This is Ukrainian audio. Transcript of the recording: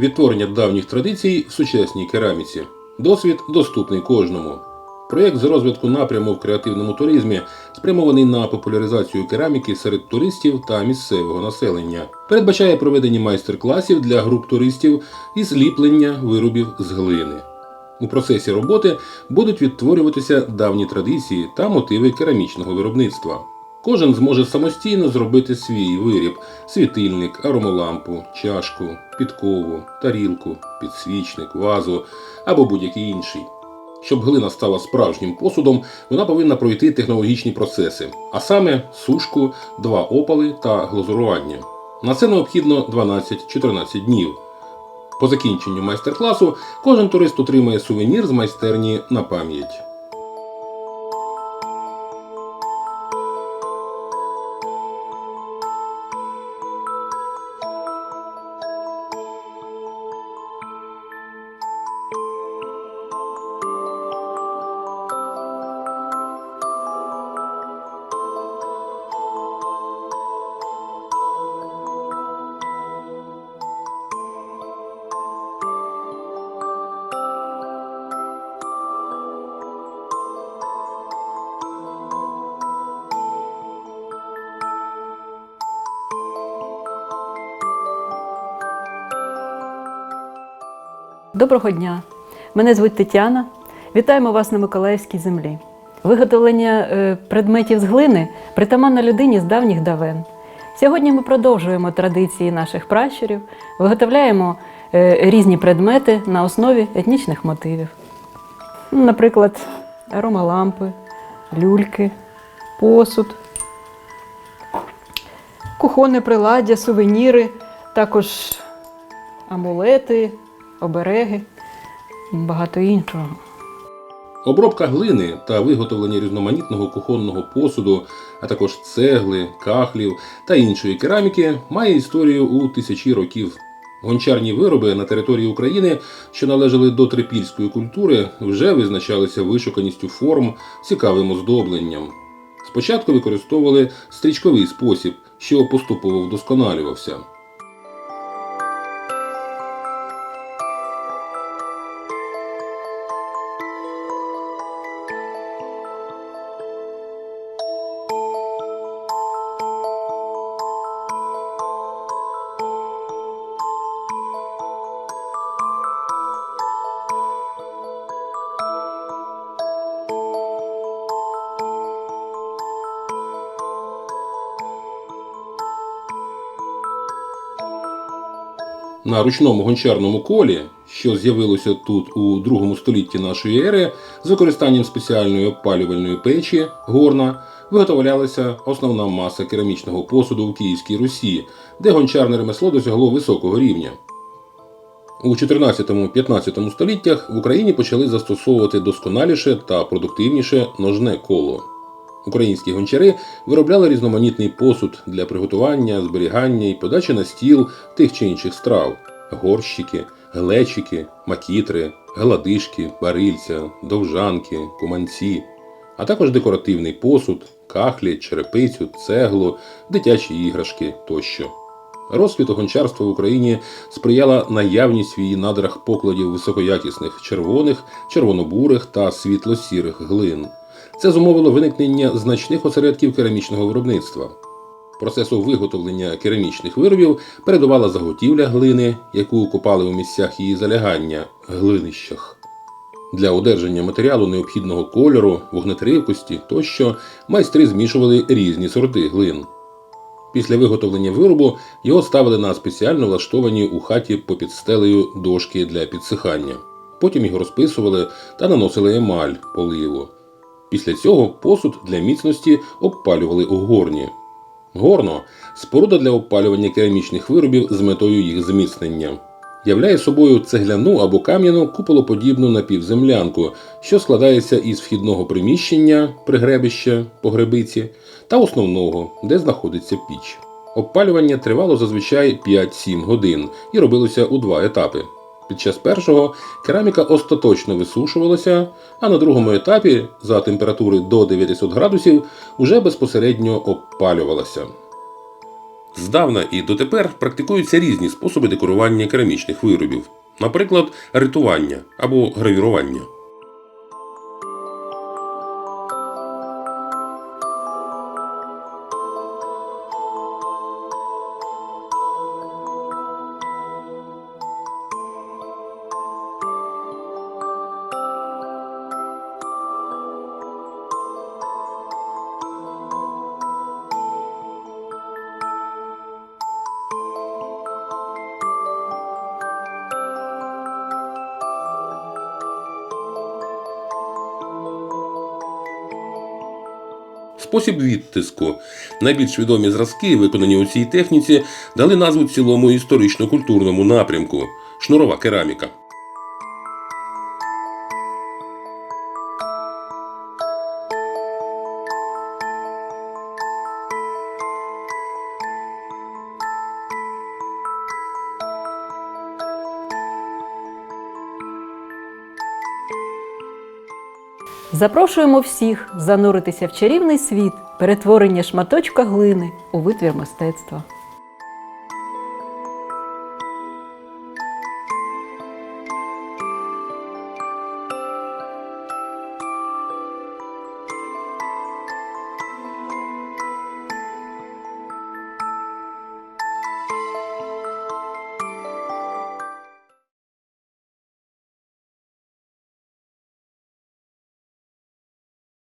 Відтворення давніх традицій в сучасній кераміці. Досвід доступний кожному. Проєкт з розвитку напряму в креативному туризмі спрямований на популяризацію кераміки серед туристів та місцевого населення. Передбачає проведення майстер-класів для груп туристів і зліплення виробів з глини. У процесі роботи будуть відтворюватися давні традиції та мотиви керамічного виробництва. Кожен зможе самостійно зробити свій виріб: світильник, аромолампу, чашку, підкову, тарілку, підсвічник, вазу або будь-який інший. Щоб глина стала справжнім посудом, вона повинна пройти технологічні процеси, а саме сушку, два опали та глазурування. На це необхідно 12-14 днів. По закінченню майстер-класу кожен турист отримає сувенір з майстерні на пам'ять. Доброго дня! Мене звуть Тетяна. Вітаємо вас на Миколаївській землі. Виготовлення е, предметів з глини притаманно людині з давніх давен. Сьогодні ми продовжуємо традиції наших пращурів, виготовляємо е, різні предмети на основі етнічних мотивів. Наприклад, аромалампи, люльки, посуд, кухонне приладдя, сувеніри, також амулети, обереги, багато іншого. Обробка глини та виготовлення різноманітного кухонного посуду, а також цегли, кахлів та іншої кераміки має історію у тисячі років. Гончарні вироби на території України, що належали до трипільської культури, вже визначалися вишуканістю форм, цікавим оздобленням. Спочатку використовували стрічковий спосіб, що поступово вдосконалювався. На ручному гончарному колі, що з'явилося тут у другому столітті нашої ери, з використанням спеціальної опалювальної печі горна, виготовлялася основна маса керамічного посуду у Київській Русі, де гончарне ремесло досягло високого рівня. У 14-15 століттях в Україні почали застосовувати досконаліше та продуктивніше ножне коло. Українські гончари виробляли різноманітний посуд для приготування, зберігання і подачі на стіл тих чи інших страв: горщики, глечики, макітри, гладишки, барильця, довжанки, куманці, а також декоративний посуд, кахлі, черепицю, цеглу, дитячі іграшки тощо. Розквіту гончарства в Україні сприяла наявність в її надрах покладів високоякісних червоних, червонобурих та світло-сірих глин. Це зумовило виникнення значних осередків керамічного виробництва. Процесу виготовлення керамічних виробів передувала заготівля глини, яку копали у місцях її залягання глинищах. Для одержання матеріалу необхідного кольору, вогнетривкості тощо майстри змішували різні сорти глин. Після виготовлення виробу його ставили на спеціально влаштовані у хаті попід стелею дошки для підсихання. Потім його розписували та наносили емаль поливу. Після цього посуд для міцності обпалювали у горні. Горно споруда для обпалювання керамічних виробів з метою їх зміцнення. Являє собою цегляну або кам'яну куполоподібну напівземлянку, що складається із вхідного приміщення пригребища погребиці та основного, де знаходиться піч. Обпалювання тривало зазвичай 5-7 годин і робилося у два етапи. Під час першого кераміка остаточно висушувалася, а на другому етапі за температури до 900 градусів уже безпосередньо обпалювалася. Здавна і дотепер практикуються різні способи декорування керамічних виробів, наприклад, ритування або гравірування. Спосіб відтиску. Найбільш відомі зразки, виконані у цій техніці, дали назву цілому історично-культурному напрямку шнурова кераміка. Запрошуємо всіх зануритися в чарівний світ перетворення шматочка глини у витвір мистецтва.